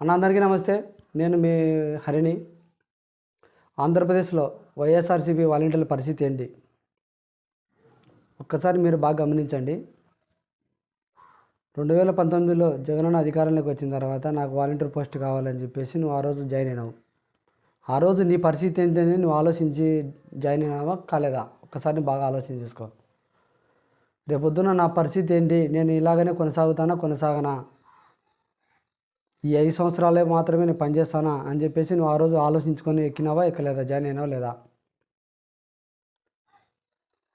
అన్న అందరికీ నమస్తే. నేను మీ హరిణి. ఆంధ్రప్రదేశ్లో వైఎస్ఆర్సీపీ వాలంటీర్ల పరిస్థితి ఏంటి? ఒక్కసారి మీరు బాగా గమనించండి. రెండు వేల పంతొమ్మిదిలో జగనన్న అధికారంలోకి వచ్చిన తర్వాత నాకు వాలంటీర్ పోస్ట్ కావాలని చెప్పేసి నువ్వు ఆ రోజు జాయిన్ అయినావు. ఆ రోజు నీ పరిస్థితి ఏంటని నువ్వు ఆలోచించి జాయిన్ అయినావా కాలేదా? ఒక్కసారి బాగా ఆలోచన చేసుకో. రేపొద్దున నా పరిస్థితి ఏంటి? నేను ఇలాగనే కొనసాగుతానా కొనసాగనా? ఈ ఐదు సంవత్సరాలే మాత్రమే నేను పనిచేస్తానా అని చెప్పేసి నువ్వు ఆ రోజు ఆలోచించుకొని ఎక్కినావా ఎక్కలేదా? జాయిన్ అయినావా లేదా?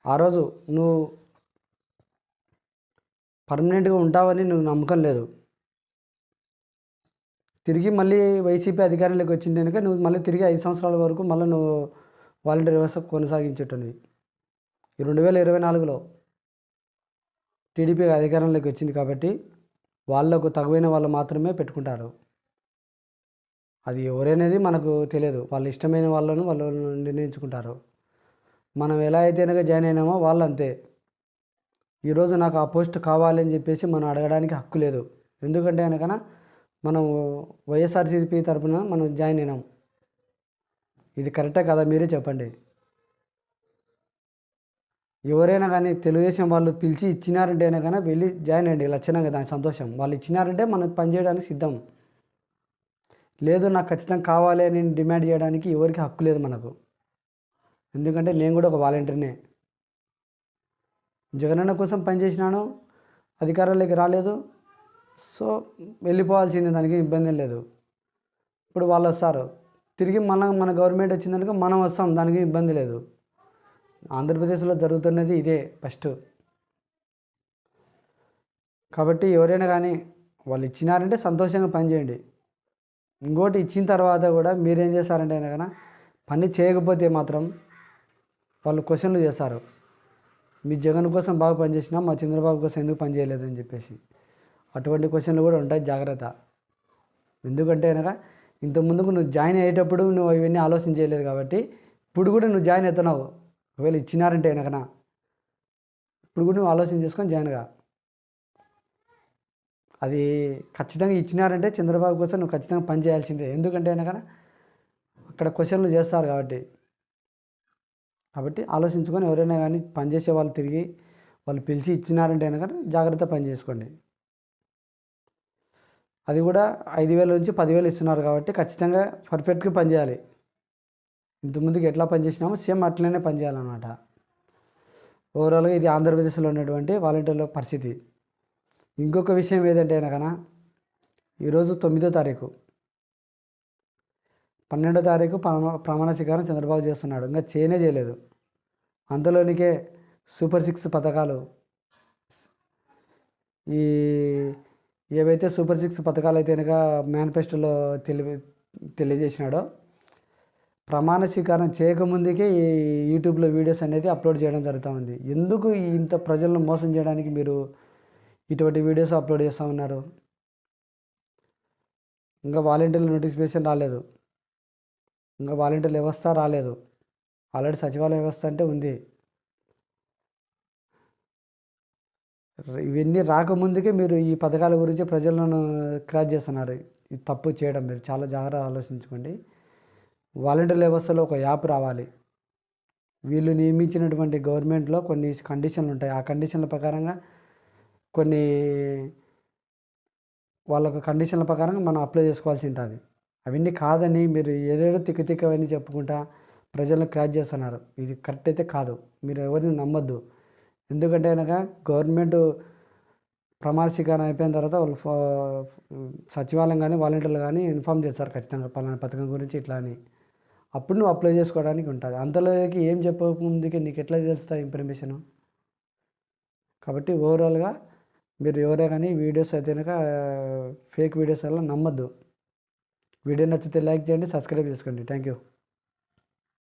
ఆ రోజు నువ్వు పర్మనెంట్గా ఉంటావని నువ్వు నమ్మకం లేదు. తిరిగి మళ్ళీ వైసీపీ అధికారంలోకి వచ్చింది కనుక నువ్వు మళ్ళీ తిరిగి ఐదు సంవత్సరాల వరకు మళ్ళీ నువ్వు వాలంటీర్ వ్యవస్థ కొనసాగించేటవి ఈ రెండు వేల ఇరవై నాలుగులో టీడీపీ అధికారంలోకి వచ్చింది కాబట్టి వాళ్ళకు తగువైన వాళ్ళు మాత్రమే పెట్టుకుంటారు. అది ఎవరనేది మనకు తెలియదు. వాళ్ళు ఇష్టమైన వాళ్ళను వాళ్ళు నిర్ణయించుకుంటారు. మనం ఎలా అయితే జాయిన్ అయినామో వాళ్ళు అంతే ఈరోజు నాకు ఆ పోస్ట్ కావాలని చెప్పేసి మనం అడగడానికి హక్కు లేదు. ఎందుకంటే అనకన మనం వైఎస్ఆర్సీపీ తరఫున మనం జాయిన్ అయినాం. ఇది కరెక్టే కదా మీరే చెప్పండి. ఎవరైనా కానీ తెలుగుదేశం వాళ్ళు పిలిచి ఇచ్చినారంటే అయినా కానీ వెళ్ళి జాయిన్ అయ్యండి లక్షణంగా దాని సంతోషం. వాళ్ళు ఇచ్చినారంటే మనం పనిచేయడానికి సిద్ధం. లేదు నాకు ఖచ్చితంగా కావాలి అని డిమాండ్ చేయడానికి ఎవరికి హక్కు లేదు మనకు. ఎందుకంటే నేను కూడా ఒక వాలంటీర్నే. జగనన్న కోసం పనిచేసినాను అధికారంలోకి రాలేదు. సో వెళ్ళిపోవాల్సిందే దానికి ఇబ్బంది లేదు. ఇప్పుడు వాళ్ళు వస్తారు తిరిగి మన మన గవర్నమెంట్ వచ్చిందనుక మనం వస్తాం దానికి ఇబ్బంది లేదు. ఆంధ్రప్రదేశ్లో జరుగుతున్నది ఇదే ఫస్ట్. కాబట్టి ఎవరైనా కానీ వాళ్ళు ఇచ్చినారంటే సంతోషంగా పనిచేయండి ఇంకోటి ఇచ్చిన తర్వాత కూడా మీరేం చేస్తారంటే కనుక పని చేయకపోతే మాత్రం వాళ్ళు క్వశ్చన్లు చేస్తారు. మీ జగన్ కోసం బాగా పనిచేసినా మా చంద్రబాబు కోసం ఎందుకు పని చేయలేదని చెప్పేసి. అటువంటి క్వశ్చన్లు కూడా ఉంటాయి జాగ్రత్త. ఎందుకంటే కనుక ఇంతకుముందుకు నువ్వు జాయిన్ అయ్యేటప్పుడు నువ్వు ఇవన్నీ ఆలోచన చేయలేదు కాబట్టి ఇప్పుడు కూడా నువ్వు జాయిన్ అవుతున్నావు. ఒకవేళ ఇచ్చినారంటే కనుకనా ఇప్పుడు కూడా నువ్వు ఆలోచన చేసుకొని జాయిన్గా అది ఖచ్చితంగా ఇచ్చినారంటే చంద్రబాబు కోసం నువ్వు ఖచ్చితంగా పని చేయాల్సిందే. ఎందుకంటే కనుక అక్కడ క్వశ్చన్లు చేస్తారు కాబట్టి. కాబట్టి ఆలోచించుకొని ఎవరైనా కానీ పనిచేసే వాళ్ళు తిరిగి వాళ్ళు పిలిచి ఇచ్చినారంటే కనుక జాగ్రత్త పని చేసుకోండి. అది కూడా ఐదు వేల నుంచి పదివేలు ఇస్తున్నారు కాబట్టి ఖచ్చితంగా పర్ఫెక్ట్గా పనిచేయాలి ఇంతకుముందుకు ఎట్లా పనిచేసినామో సేమ్ అట్లనే పనిచేయాలన్నమాట ఓవరాల్గా ఇది ఆంధ్రప్రదేశ్లో ఉన్నటువంటి వాలంటీర్ల పరిస్థితి. ఇంకొక విషయం ఏదంటే కనుక ఈరోజు తొమ్మిదో తారీఖు. పన్నెండో తారీఖు ప్రమాణ స్వీకారం చంద్రబాబు చేస్తున్నాడు. ఇంకా చేయనే చేయలేదు. అంతలోనికే సూపర్ సిక్స్ పథకాలు. ఈ ఏవైతే సూపర్ సిక్స్ పథకాలు అయితే కనుక మేనిఫెస్టోలో తెలియ తెలియజేసినాడో ప్రమాణ స్వీకారం చేయకముందుకే ఈ యూట్యూబ్లో వీడియోస్ అనేది అప్లోడ్ చేయడం జరుగుతూ ఉంది ఎందుకు ఇంత ప్రజలను మోసం చేయడానికి మీరు ఇటువంటి వీడియోస్ అప్లోడ్ చేస్తూ ఉన్నారు? ఇంకా వాలంటీర్ల నోటిఫికేషన్ రాలేదు. ఇంకా వాలంటీర్ల వ్యవస్థ రాలేదు. ఆల్రెడీ సచివాలయ వ్యవస్థ అంటే ఉంది. ఇవన్నీ రాకముందుకే మీరు ఈ పథకాల గురించి ప్రజలను క్రాచ్ చేస్తున్నారు. ఇది తప్పు చేయడం మీరు చాలా జాగ్రత్త ఆలోచించుకోండి. వాలంటీర్ వ్యవస్థలో ఒక యాప్ రావాలి. వీళ్ళు నియమించినటువంటి గవర్నమెంట్లో కొన్ని కండిషన్లు ఉంటాయి. ఆ కండిషన్ల ప్రకారంగా కొన్ని వాళ్ళకు కండిషన్ల ప్రకారంగా మనం అప్లై చేసుకోవాల్సి ఉంటుంది. అవన్నీ కాదని మీరు ఏదేదో తిక్క తిక్కవని చెప్పుకుంటా ప్రజలను క్రాచ్ చేస్తున్నారు. ఇది కరెక్ట్ అయితే కాదు. మీరు ఎవరిని నమ్మొద్దు. ఎందుకంటే కనుక గవర్నమెంట్ ప్రమాణ స్వీకారం అయిపోయిన తర్వాత వాళ్ళు సచివాలయం కానీ వాలంటీర్లు కానీ ఇన్ఫామ్ చేస్తారు ఖచ్చితంగా. పలానా పథకం గురించి ఇట్లా అని. అప్పుడు నువ్వు అప్లై చేసుకోవడానికి ఉంటుంది. అంతలోకి ఏం చెప్పకముందుకే నీకు ఎట్లా తెలుస్తుంది ఇన్ఫర్మేషను కాబట్టి ఓవరాల్గా మీరు ఎవరే కానీ వీడియోస్ అయితే కనుక ఫేక్ వీడియోస్ వల్ల నమ్మద్దు. వీడియో నచ్చితే లైక్ చేయండి సబ్స్క్రైబ్ చేసుకోండి. Thank you